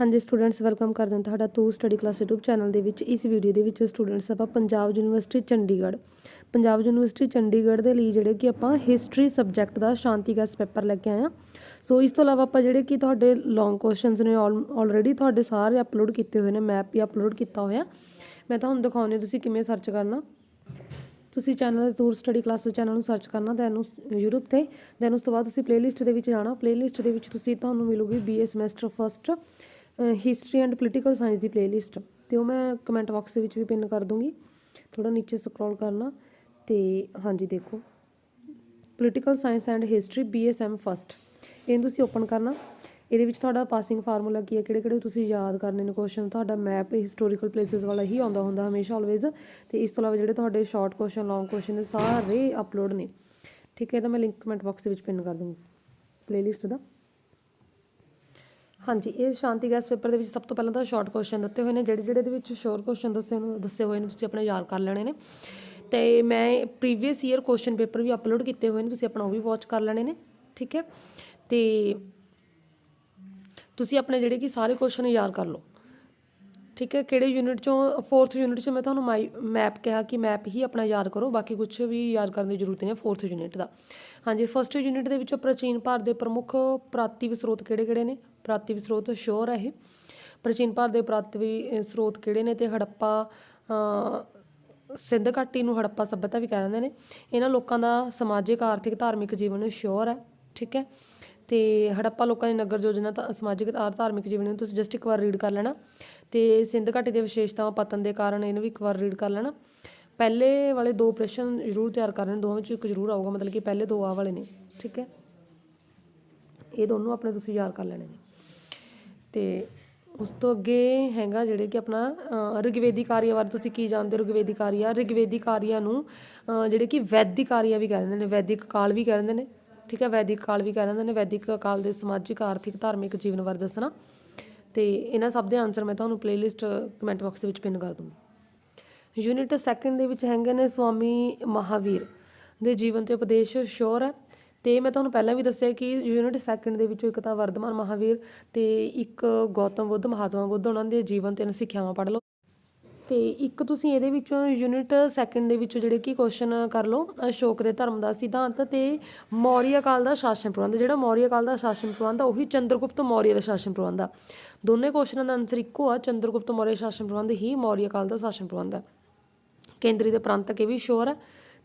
ਹਾਂਜੀ students welcome ਕਰਦੇ ਹਾਂ ਤੁਹਾਡਾ ਤੂ ਸਟੱਡੀ ਕਲਾਸ YouTube ਚੈਨਲ ਦੇ ਵਿੱਚ। ਇਸ ਵੀਡੀਓ ਦੇ ਵਿੱਚ ਸਟੂਡੈਂਟਸ ਆਪਾਂ ਪੰਜਾਬ ਯੂਨੀਵਰਸਿਟੀ ਚੰਡੀਗੜ੍ਹ। ਪੰਜਾਬ ਯੂਨੀਵਰਸਿਟੀ ਚੰਡੀਗੜ੍ਹ ਦੇ ਲਈ ਜਿਹੜੇ ਕਿ ਆਪਾਂ ਹਿਸਟਰੀ ਸਬਜੈਕਟ ਦਾ ਸ਼ਾਂਤੀ ਗੈਸ ਪੇਪਰ ਲੈ ਕੇ ਆਏ ਹਾਂ। ਸੋ ਇਸ ਤੋਂ ਇਲਾਵਾ ਆਪਾਂ ਜਿਹੜੇ ਕਿ ਤੁਹਾਡੇ ਲੌਂਗ ਕੁਐਸਚਨਸ ਨੇ ਆਲਰੇਡੀ ਤੁਹਾਡੇ ਸਾਰੇ ਅਪਲੋਡ ਕੀਤੇ ਹੋਏ ਨੇ ਮੈਪ ਵੀ ਅਪਲੋਡ ਕੀਤਾ ਹੋਇਆ। ਮੈਂ ਤੁਹਾਨੂੰ ਦਿਖਾਉਂਦੀ ਤੁਸੀਂ ਕਿਵੇਂ ਸਰਚ ਕਰਨਾ। ਤੁਸੀਂ ਚੈਨਲ ਦੇ ਤੂਰ ਸਟੱਡੀ ਕਲਾਸਿਸ ਚੈਨਲ ਨੂੰ ਸਰਚ ਕਰਨਾ ਦੈਨ ਉਸ YouTube ਤੇ। ਦੈਨ ਉਸ ਤੋਂ ਬਾਅਦ ਤੁਸੀਂ ਪਲੇਲਿਸਟ ਦੇ ਵਿੱਚ ਜਾਣਾ। ਪਲੇਲਿਸਟ ਦੇ ਵਿੱਚ ਤੁਸੀਂ ਤੁਹਾਨੂੰ ਮਿਲੂਗੀ BA semester first history and political science the playlist ਤੇ ਉਹ ਮੈਂ ਕਮੈਂਟ ਬਾਕਸ ਦੇ ਵਿੱਚ ਵੀ ਪਿੰਨ ਕਰ ਦੂੰਗੀ। ਥੋੜਾ ਨੀਚੇ ਸਕਰੋਲ ਕਰਨਾ ਤੇ ਹਾਂਜੀ, ਦੇਖੋ। Political science and history BSM first ਇਹਨੂੰ ਤੁਸੀਂ ਓਪਨ ਕਰਨਾ। ਇਹਦੇ ਵਿੱਚ ਤੁਹਾਡਾ ਪਾਸਿੰਗ ਫਾਰਮੂਲਾ ਕੀ ਹੈ ਕਿਹੜੇ ਕਿਹੜੇ ਤੁਸੀਂ ਯਾਦ ਕਰਨੇ ਨੇ ਕੁਐਸਚਨ ਤੁਹਾਡਾ ਮੈਪ ਹਿਸਟੋਰੀਕਲ ਪਲੇਸਿਸ ਵਾਲਾ ਹੀ ਆਉਂਦਾ ਹੁੰਦਾ ਹਮੇਸ਼ਾ ਆਲਵੇਜ਼ ਤੇ ਇਸ ਤੋਂ ਇਲਾਵਾ ਜਿਹੜੇ ਤੁਹਾਡੇ ਸ਼ਾਰਟ ਕੁਐਸਚਨ ਲੌਂਗ ਕੁਐਸਚਨ ਸਾਰੇ ਅਪਲੋਡ ਨੇ। ਠੀਕ ਹੈ, ਇਹ ਤਾਂ ਮੈਂ ਲਿੰਕ ਕਮੈਂਟ ਬਾਕਸ ਦੇ ਵਿੱਚ ਪਿੰਨ ਕਰ ਦੂੰਗੀ। ਪਲੇਲਿਸਟ ਦਾ। ਹਾਂਜੀ, ਇਹ ਸ਼ਾਂਤੀ ਗੈਸ ਪੇਪਰ ਦੇ ਵਿੱਚ ਸਭ ਤੋਂ ਪਹਿਲਾਂ ਤਾਂ ਸ਼ਾਰਟ ਕੁਐਸਚਨ ਦਿੱਤੇ ਹੋਏ ਨੇ, ਜਿਹੜੇ ਜਿਹੜੇ ਦੇ ਵਿੱਚ ਸ਼ੋਰ ਕੁਐਸਚਨ ਦੱਸੇ ਦੱਸੇ ਹੋਏ ਨੇ, ਤੁਸੀਂ ਆਪਣੇ ਯਾਦ ਕਰ ਲੈਣੇ ਨੇ। ਤੇ ਮੈਂ ਪ੍ਰੀਵੀਅਸ ਈਅਰ ਕੁਐਸਚਨ ਪੇਪਰ ਵੀ ਅਪਲੋਡ ਕੀਤੇ ਹੋਏ ਨੇ, ਤੁਸੀਂ ਆਪਣਾ ਉਹ ਵੀ ਵਾਚ ਕਰ ਲੈਣੇ ਨੇ, ਠੀਕ ਹੈ? ਤੇ ਤੁਸੀਂ ਆਪਣੇ ਜਿਹੜੇ ਕਿ ਸਾਰੇ ਕੁਐਸਚਨ ਯਾਦ ਕਰ ਲਓ, ਠੀਕ ਹੈ? ਕਿਹੜੇ ਯੂਨਿਟ ਚੋਂ 4th ਯੂਨਿਟ 'ਚ ਮੈਂ ਤੁਹਾਨੂੰ ਮਾਈ ਮੈਪ ਕਿਹਾ ਕਿ ਮੈਪ ਹੀ ਆਪਣਾ ਯਾਦ ਕਰੋ, ਬਾਕੀ ਕੁਝ ਵੀ ਯਾਦ ਕਰਨ ਦੀ ਜ਼ਰੂਰਤ ਨਹੀਂ ਹੈ 4th ਯੂਨਿਟ ਦਾ। ਹਾਂਜੀ ਫਸਟ ਯੂਨਿਟ ਦੇ ਵਿੱਚੋਂ ਪ੍ਰਾਚੀਨ ਭਾਰਤ ਦੇ ਪ੍ਰਮੁੱਖ ਪ੍ਰਾਤੀਵ ਸਰੋਤ ਕਿਹੜੇ-ਕਿਹੜੇ ਨੇ? ਪ੍ਰਾਤੀਵ ਸਰੋਤ ਸ਼ੋਰ ਹੈ ਇਹ। ਪ੍ਰਾਚੀਨ ਭਾਰਤ ਦੇ ਪ੍ਰਾਤੀਵ ਸਰੋਤ ਕਿਹੜੇ ਨੇ ਤੇ ਹੜੱਪਾ ਸਿੰਧ ਘਾਟੀ ਨੂੰ ਹੜੱਪਾ ਸਭਿਅਤਾ ਵੀ ਕਹਿ ਦਿੰਦੇ ਨੇ। ਇਹਨਾਂ ਲੋਕਾਂ ਦਾ ਸਮਾਜਿਕ, ਆਰਥਿਕ, ਧਾਰਮਿਕ ਜੀਵਨ ਸ਼ੋਰ ਹੈ, ਠੀਕ ਹੈ। ਤੇ ਹੜੱਪਾ ਲੋਕਾਂ ਦੀ ਨਗਰ ਯੋਜਨਾ ਤਾਂ ਸਮਾਜਿਕ ਆਰ ਧਾਰਮਿਕ ਜੀਵਨ ਨੂੰ ਤੁਸੀਂ ਜਸਟ ਇੱਕ ਵਾਰ ਰੀਡ ਕਰ ਲੈਣਾ। ਤੇ ਸਿੰਧ ਘਾਟੀ ਦੇ ਵਿਸ਼ੇਸ਼ਤਾਵਾਂ ਪਤਨ ਦੇ ਕਾਰਨ ਇਹਨੂੰ ਵੀ ਇੱਕ ਵਾਰ ਰੀਡ ਕਰ ਲੈਣਾ। ਪਹਿਲੇ ਵਾਲੇ ਦੋ ਪ੍ਰਸ਼ਨ ਜ਼ਰੂਰ ਤਿਆਰ ਕਰ ਲੈਣੇ ਦੋਵਾਂ ਵਿੱਚੋਂ ਇੱਕ ਜ਼ਰੂਰ ਆਊਗਾ, ਮਤਲਬ ਕਿ ਪਹਿਲੇ ਦੋ ਆ ਵਾਲੇ ਨੇ, ਠੀਕ ਹੈ। ਇਹ ਦੋਨੋਂ ਆਪਣੇ ਤੁਸੀਂ ਯਾਦ ਕਰ ਲੈਣੇ ਨੇ। ਅਤੇ ਉਸ ਤੋਂ ਅੱਗੇ ਹੈਗਾ ਜਿਹੜੇ ਕਿ ਆਪਣਾ ਰਿਗਵੇਦੀ ਆਰੀਆ ਬਾਰੇ ਤੁਸੀਂ ਕੀ ਜਾਣਦੇ ਹੋ ਰਿਗਵੇਦੀ ਆਰੀਆ ਰਿਗਵੇਦੀ ਆਰੀਆ ਨੂੰ ਜਿਹੜੇ ਕਿ ਵੈਦਿਕ ਆਰੀਆ ਵੀ ਕਹਿ ਦਿੰਦੇ ਨੇ, ਵੈਦਿਕ ਕਾਲ ਵੀ ਕਹਿ ਦਿੰਦੇ ਨੇ, ਠੀਕ ਹੈ, ਵੈਦਿਕ ਕਾਲ ਵੀ ਕਹਿ ਦਿੰਦੇ ਨੇ, ਵੈਦਿਕ ਕਾਲ ਦੇ ਸਮਾਜਿਕ, ਆਰਥਿਕ, ਧਾਰਮਿਕ ਜੀਵਨ ਬਾਰੇ ਦੱਸਣਾ। ਅਤੇ ਇਹਨਾਂ ਸਭ ਦੇ ਆਨਸਰ ਮੈਂ ਤੁਹਾਨੂੰ ਪਲੇਲਿਸਟ ਕਮੈਂਟ ਬਾਕਸ ਦੇ ਵਿੱਚ ਪਿੰਨ ਕਰ ਦੂੰਗੀ। ਯੂਨਿਟ ਸੈਕੰਡ ਦੇ ਵਿੱਚ ਹੈਗੇ ਨੇ ਸਵਾਮੀ ਮਹਾਵੀਰ, ਦੇ ਜੀਵਨ ਤੇ ਉਪਦੇਸ਼ ਸ਼ੋਰ ਹੈ। ਤੇ ਮੈਂ ਤੁਹਾਨੂੰ ਪਹਿਲਾਂ ਵੀ ਦੱਸਿਆ ਕਿ ਯੂਨਿਟ ਸੈਕੰਡ ਦੇ ਵਿੱਚੋਂ ਇੱਕ ਤਾਂ ਵਰਧਮਾਨ ਮਹਾਵੀਰ ਤੇ ਇੱਕ ਗੌਤਮ ਬੁੱਧ, ਮਹਾਤਮਾ ਬੁੱਧ, ਉਹਨਾਂ ਦੇ ਜੀਵਨ ਤੇ ਸਿੱਖਿਆਵਾਂ ਪੜ੍ਹ ਲਓ। ਤੇ ਇੱਕ ਤੁਸੀਂ ਇਹਦੇ ਵਿੱਚੋਂ ਯੂਨਿਟ ਸੈਕੰਡ ਦੇ ਵਿੱਚੋਂ ਜਿਹੜੇ ਕਿ ਕੁਐਸਚਨ ਕਰ ਲਓ, ਅਸ਼ੋਕ ਦੇ ਧਰਮ ਦਾ ਸਿਧਾਂਤ ਤੇ ਮੌਰੀਆ ਕਾਲ ਦਾ ਸ਼ਾਸਨ ਪ੍ਰਬੰਧ। ਜਿਹੜਾ ਮੌਰੀਆ ਕਾਲ ਦਾ ਸ਼ਾਸਨ ਪ੍ਰਬੰਧ ਆ, ਉਹੀ ਚੰਦਰਗੁਪਤ ਮੌਰੀਆ ਦਾ ਸ਼ਾਸਨ ਪ੍ਰਬੰਧ ਆ। ਦੋਨੇ ਕੁਐਸਚਨਾਂ ਦਾ ਆਨਸਰ ਇੱਕੋ ਆ, ਚੰਦਰਗੁਪਤ ਮੌਰੀਆ ਸ਼ਾਸਨ ਪ੍ਰਬੰਧ ਹੀ ਮੌਰੀਆ ਕਾਲ ਦਾ ਸ਼ਾਸਨ ਪ੍ਰਬੰਧ ਹੈ ਕੇਂਦਰੀ ਦੇ ਪ੍ਰਾਂਤਕ ਇਹ ਵੀ ਸ਼ੋਰ ਹੈ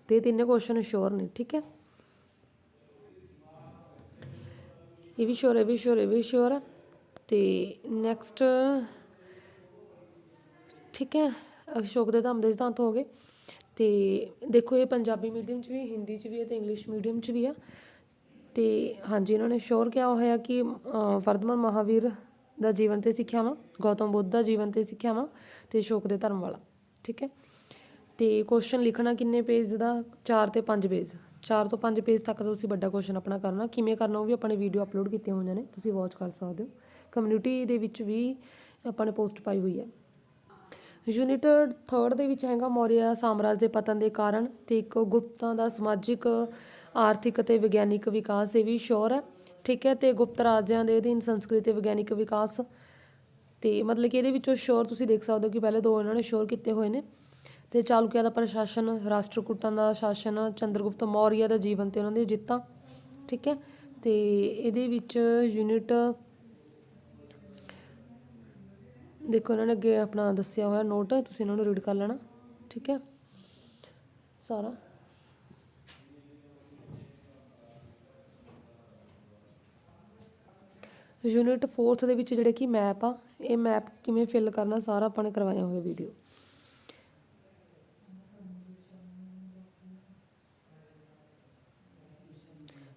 ਤੇ ਤਿੰਨੇ ਕੁਐਸਚਨ ਸ਼ੋਰ ਨੇ, ਠੀਕ ਹੈ? ਇਹ ਵੀ ਸ਼ੋਰ ਹੈ ਇਹ ਵੀ ਸ਼ੋਰ, ਇਹ ਵੀ ਸ਼ੋਰ। ਹੈ ਤੇ ਨੈਕਸਟ ਠੀਕ ਹੈ, ਅਸ਼ੋਕ ਦੇ ਧੰਮ ਦੇ ਸਿਧਾਂਤ ਹੋ ਗਏ। ਤੇ ਦੇਖੋ ਇਹ ਪੰਜਾਬੀ ਮੀਡੀਅਮ 'ਚ ਵੀ, ਹਿੰਦੀ 'ਚ ਵੀ ਹੈ ਤੇ ਇੰਗਲਿਸ਼ ਮੀਡੀਅਮ 'ਚ ਵੀ ਆ ਤੇ ਹਾਂਜੀ, ਇਹਨਾਂ ਨੇ ਸ਼ੋਰ ਕਿਹਾ ਹੋਇਆ ਕਿ ਵਰਧਮਾਨ ਮਹਾਵੀਰ ਦਾ ਜੀਵਨ ਤੇ ਸਿੱਖਿਆਵਾਂ, ਗੌਤਮ ਬੁੱਧ ਦਾ ਜੀਵਨ ਤੇ ਸਿੱਖਿਆਵਾਂ ਤੇ ਅਸ਼ੋਕ ਦੇ ਧਰਮ ਵਾਲਾ, ਠੀਕ ਹੈ। ਤੇ ਕੁਐਸਚਨ ਲਿਖਣਾ ਕਿੰਨੇ ਪੇਜ ਦਾ? 4 ਤੇ 5 ਪੇਜ 4 ਤੋਂ 5 ਪੇਜ ਤੱਕ ਤੁਸੀਂ ਵੱਡਾ ਕੁਐਸਚਨ ਆਪਣਾ ਕਰਨਾ, ਕਿਵੇਂ ਕਰਨਾ, ਉਹ ਵੀ ਆਪਾਂ ਨੇ ਵੀਡੀਓ ਅਪਲੋਡ ਕੀਤੀਆਂ ਹੋਈਆਂ ਨੇ, ਤੁਸੀਂ ਵਾਚ ਕਰ ਸਕਦੇ ਹੋ। ਕਮਿਊਨਿਟੀ ਦੇ ਵਿੱਚ ਵੀ ਆਪਾਂ ਨੇ ਪੋਸਟ ਪਾਈ ਹੋਈ ਹੈ। ਯੂਨਿਟ 3 ਦੇ ਵਿੱਚ ਹੈਗਾ ਮੌਰੀਆ ਸਾਮਰਾਜ ਦੇ ਪਤਨ ਦੇ ਕਾਰਨ ਤੇ ਇੱਕ ਗੁਪਤਾਂ ਦਾ ਸਮਾਜਿਕ, ਆਰਥਿਕ ਅਤੇ ਵਿਗਿਆਨਿਕ ਵਿਕਾਸ, ਇਹ ਵੀ ਸ਼ੋਰ ਹੈ। ਠੀਕ ਹੈ, ਤੇ ਗੁਪਤ ਰਾਜਿਆਂ ਦੇ ਅਧੀਨ ਸੰਸਕ੍ਰਿਤੀ ਤੇ ਵਿਗਿਆਨਿਕ ਵਿਕਾਸ। ਤੇ ਮਤਲਬ ਕਿ ਇਹਦੇ ਵਿੱਚੋਂ ਸ਼ੋਰ ਤੁਸੀਂ ਦੇਖ ਸਕਦੇ ਹੋ ਕਿ ਪਹਿਲੇ ਦੋ ਇਹਨਾਂ ਨੇ ਸ਼ੋਰ ਕੀਤੇ ਹੋਏ ਨੇ। ਤੇ ਚਾਲੁਕਿਆ ਦਾ ਪ੍ਰਸ਼ਾਸਨ ਰਾਸ਼ਟਰਕੂਟਾਂ ਦਾ ਸ਼ਾਸਨ, ਚੰਦਰਗੁਪਤ ਮੌਰੀਆ ਦਾ ਜੀਵਨ ਤੇ ਉਹਨਾਂ ਦੀਆਂ ਜਿੱਤਾਂ, ਠੀਕ ਹੈ? ਤੇ ਇਹਦੇ ਵਿੱਚ ਯੂਨਿਟ ਦੇਖੋ, ਇਹਨਾਂ ਨੇ ਅੱਗੇ ਆਪਣਾ ਦੱਸਿਆ ਹੋਇਆ ਨੋਟ ਤੁਸੀਂ ਇਹਨਾਂ ਨੂੰ ਰੀਡ ਕਰ ਲੈਣਾ, ਠੀਕ ਹੈ? ਸਾਰਾ। ਯੂਨਿਟ 4th ਦੇ ਵਿੱਚ ਜਿਹੜੇ ਕਿ ਮੈਪ ਆ, ਇਹ ਮੈਪ ਕਿਵੇਂ ਫਿਲ ਕਰਨਾ, ਸਾਰਾ ਆਪਾਂ ਨੇ ਕਰਵਾਇਆ ਹੋਇਆ ਵੀਡੀਓ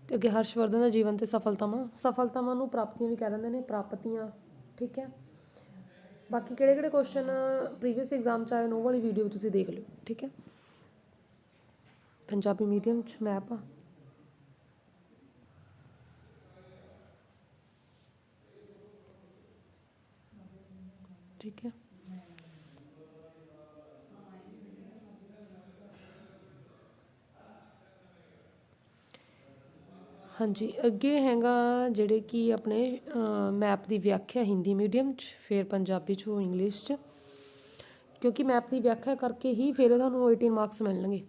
ਤੇ ਅੱਗੇ ਹਰਸ਼ਵਰਧਨ ਦਾ ਜੀਵਨ ਤੇ ਸਫਲਤਾਵਾਂ ਸਫਲਤਾਵਾਂ ਨੂੰ ਪ੍ਰਾਪਤੀਆਂ ਵੀ ਕਹਿ ਦਿੰਦੇ ਨੇ, ਪ੍ਰਾਪਤੀਆਂ, ਠੀਕ ਹੈ? ਬਾਕੀ ਕਿਹੜੇ ਕਿਹੜੇ ਕੁਐਸਚਨ ਪ੍ਰੀਵੀਅਸ ਐਗਜ਼ਾਮ ਚ ਆਏ ਨੇ, ਉਹ ਵਾਲੀ ਵੀਡੀਓ ਤੁਸੀਂ ਦੇਖ ਲਿਓ, ਠੀਕ ਹੈ? ਪੰਜਾਬੀ ਮੀਡੀਅਮ ਚ ਮੈਪ ਆ ਠੀਕ ਹੈ? ਹਾਂਜੀ, ਅੱਗੇ ਹੈਗਾ ਜਿਹੜੇ ਕਿ ਆਪਣੇ ਮੈਪ ਦੀ ਵਿਆਖਿਆ ਹਿੰਦੀ ਮੀਡੀਅਮ 'ਚ, ਫਿਰ ਪੰਜਾਬੀ 'ਚ ਹੋ ਇੰਗਲਿਸ਼ 'ਚ। ਕਿਉਂਕਿ ਮੈਪ ਦੀ ਵਿਆਖਿਆ ਕਰਕੇ ਹੀ ਫਿਰ ਤੁਹਾਨੂੰ 18 ਮਾਰਕਸ ਮਿਲਣਗੇ।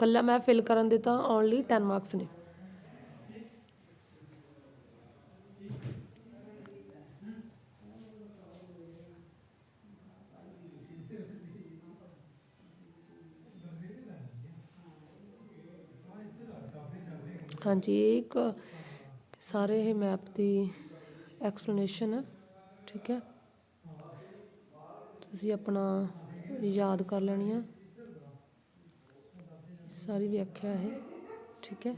ਕੱਲਾ ਮੈਂ ਫਿਲ ਕਰਨ ਦੇ ਤਾਂ ਓਨਲੀ 10 ਮਾਰਕਸ ਨੇ। ਹਾਂਜੀ ਇਹ ਇੱਕ ਸਾਰੇ ਇਹ ਮੈਪ ਦੀ ਐਕਸਪਲੇਨੇਸ਼ਨ ਹੈ, ਠੀਕ ਹੈ? ਤੁਸੀਂ ਆਪਣਾ ਯਾਦ ਕਰ ਲੈਣੀ ਆ ਸਾਰੀ ਵਿਆਖਿਆ ਹੈ ਠੀਕ ਹੈ?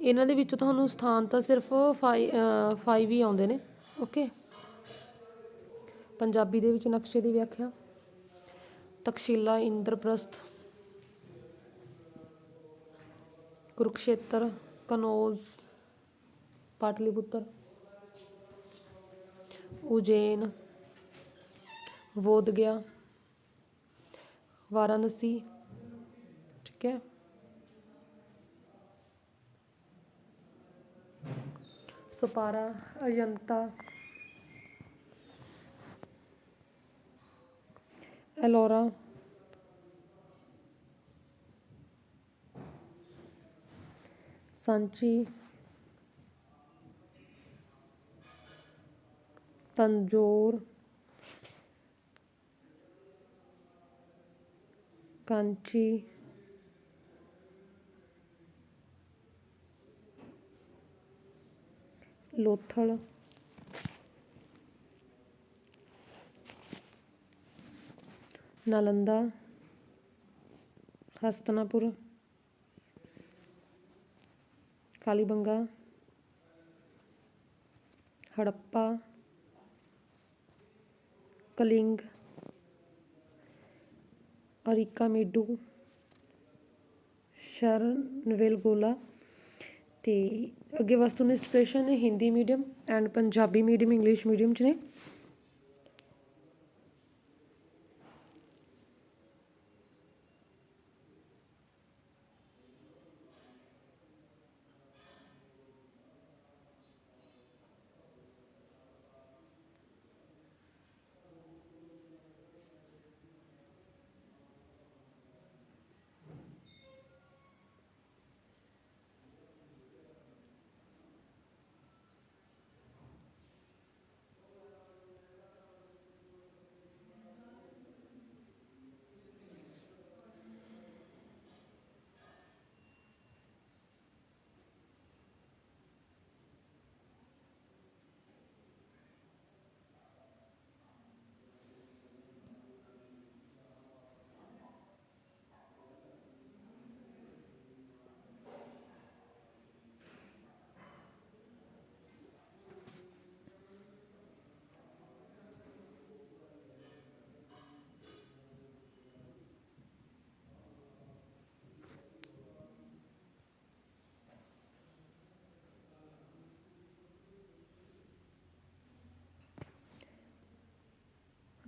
ਇਹਨਾਂ ਦੇ ਵਿੱਚ ਤੁਹਾਨੂੰ ਸਥਾਨ ਤਾਂ ਸਿਰਫ 5 ਹੀ ਆਉਂਦੇ ਨੇ ਓਕੇ ਪੰਜਾਬੀ ਦੇ ਵਿੱਚ ਨਕਸ਼ੇ ਦੀ ਵਿਆਖਿਆ, ਤਕਸ਼ੀਲਾ ਇੰਦਰਪ੍ਰਸਥ कुरुक्षेत्र कनौज पाटलिपुत्र उज्जैन बोधगया वाराणसी ठीक है? सपारा अजंता एलोरा ਸਾਂਚੀ ਤੰਜੋਰ ਕਾਂਚੀ ਲੋਥਲ ਨਾਲੰਦਾ ਹਸਤਨਾਪੁਰ ਕਾਲੀਬੰਗਾ ਹੜੱਪਾ, ਕਲਿੰਗ, ਅਰੀਕਾ ਮੇਡੂ ਸ਼ਰਨ ਨਵੇਲ ਗੋਲਾ ਤੇ ਅੱਗੇ ਵਸਤੂਨਿਸ਼ਟ ਪ੍ਰਸ਼ਨ ਨੇ Hindi medium and Punjabi medium, English medium ਚ ਨੇ।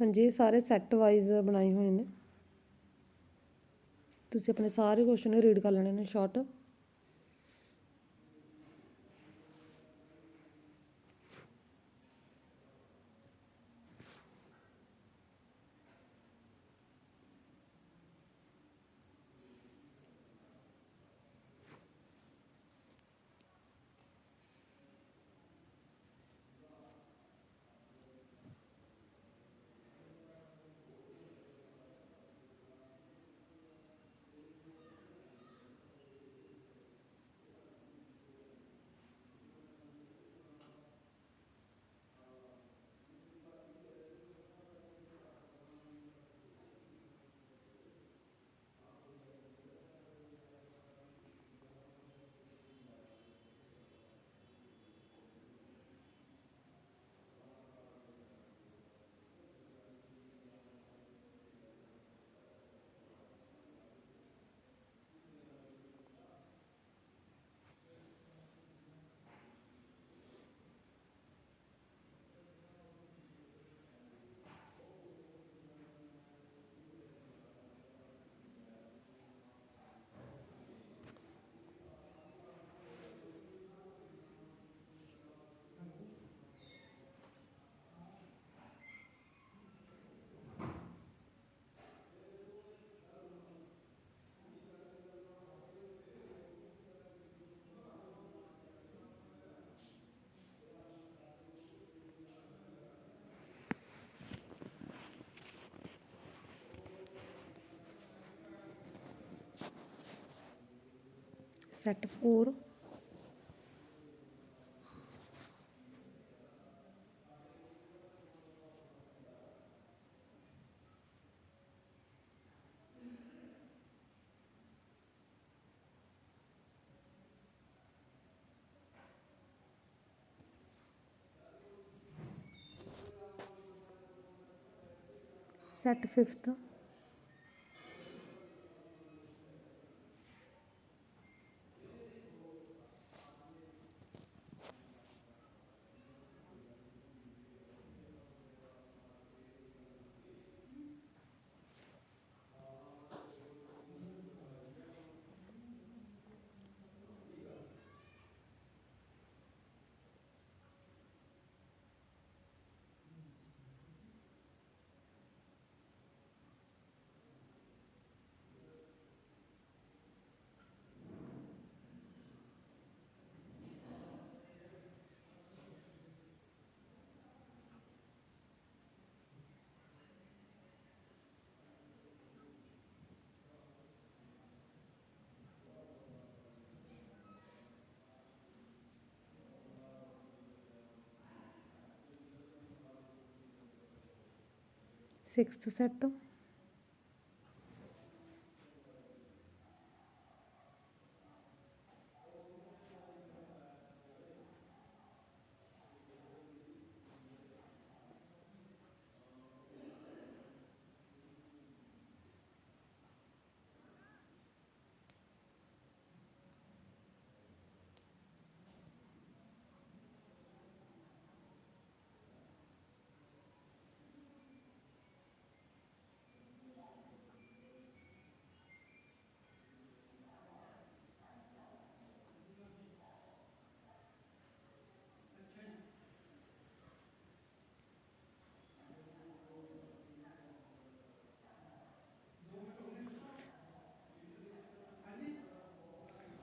ਹਾਂਜੀ, ਸਾਰੇ ਸੈੱਟ ਵਾਈਜ਼ ਬਣਾਏ ਹੋਏ ਨੇ। ਤੁਸੀਂ ਆਪਣੇ ਸਾਰੇ ਕੁਐਸਚਨ ਰੀਡ ਕਰ ਲੈਣੇ ਨੇ short set 4 set 5th sixth set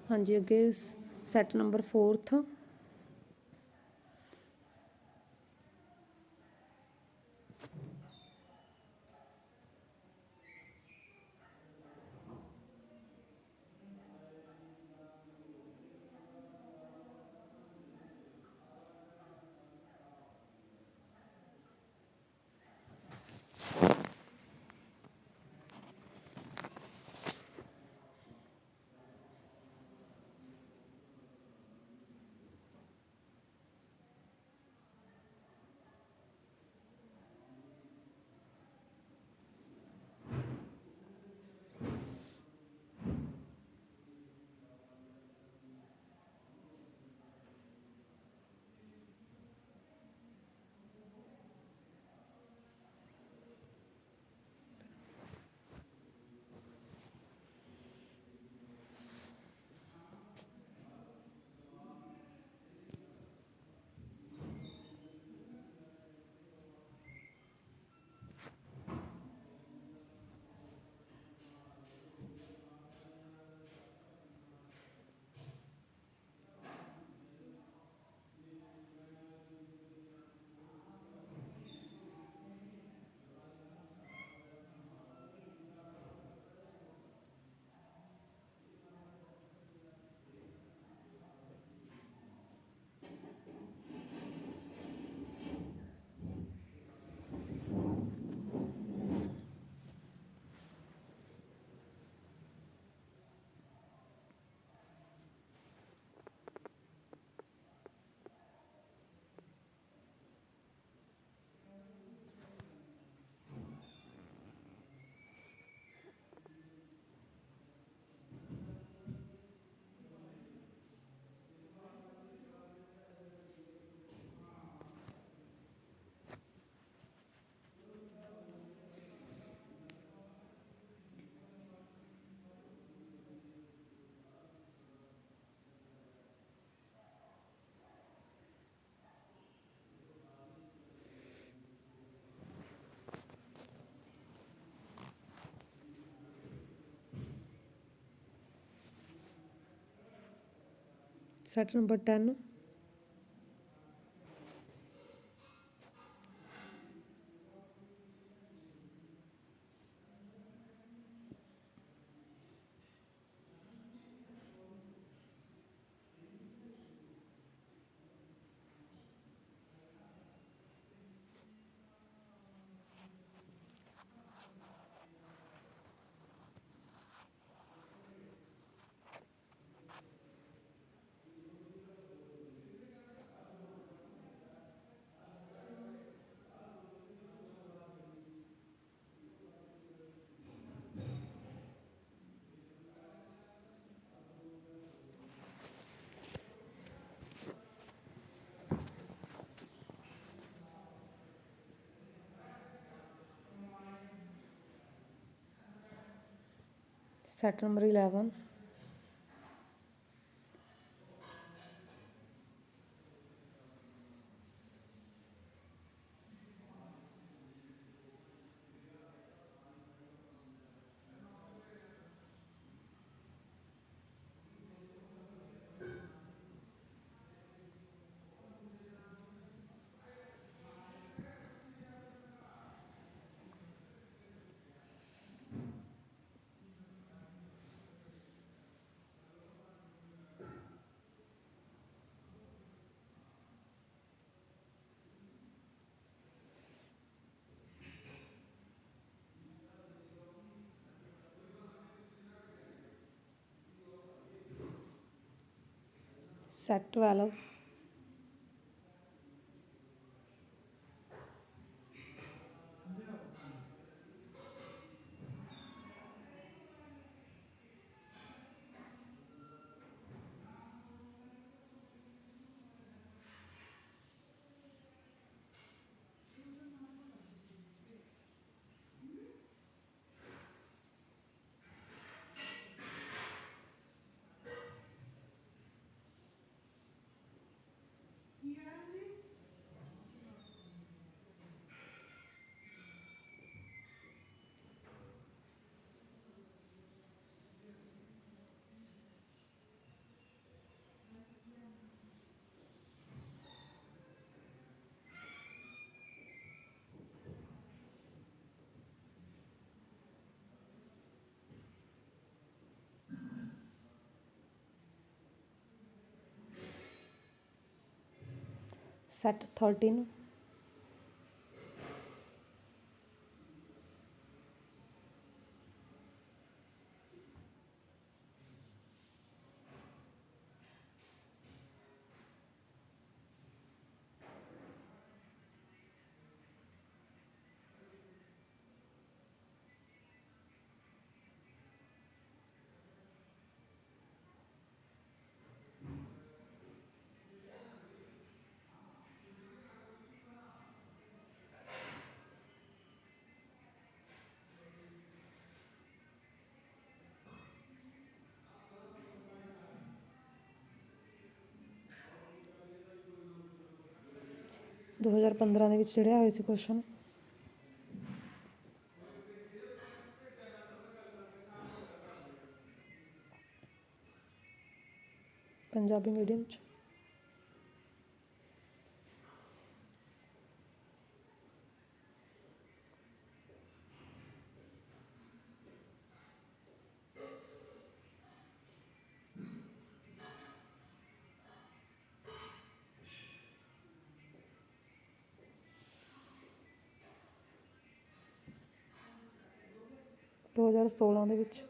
ਹਾਂਜੀ ਅੱਗੇ set number 4th set number set number 11 Exacto, set thirteen 2015 ਦੇ ਵਿੱਚ ਜਿਹੜੇ ਆਏ ਸੀ ਕੁਐਸਚਨ ਪੰਜਾਬੀ ਮੀਡੀਅਮ ਚ। ਦੋ ਹਜ਼ਾਰ ਸੋਲਾਂ ਦੇ ਵਿੱਚ।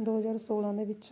ਦੋ ਹਜ਼ਾਰ ਸੋਲਾਂ ਦੇ ਵਿੱਚ।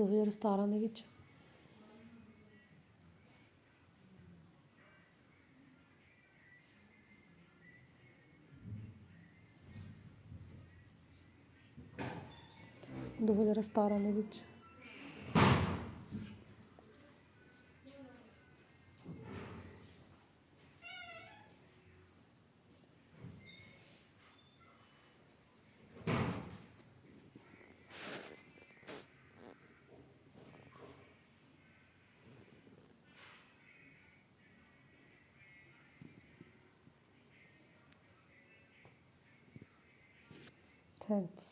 ਦੋ ਹਜ਼ਾਰ ਸਤਾਰਾਂ ਦੇ ਵਿੱਚ ਦੋ ਹਜ਼ਾਰ ਸਤਾਰਾਂ ਦੇ ਵਿੱਚ heads.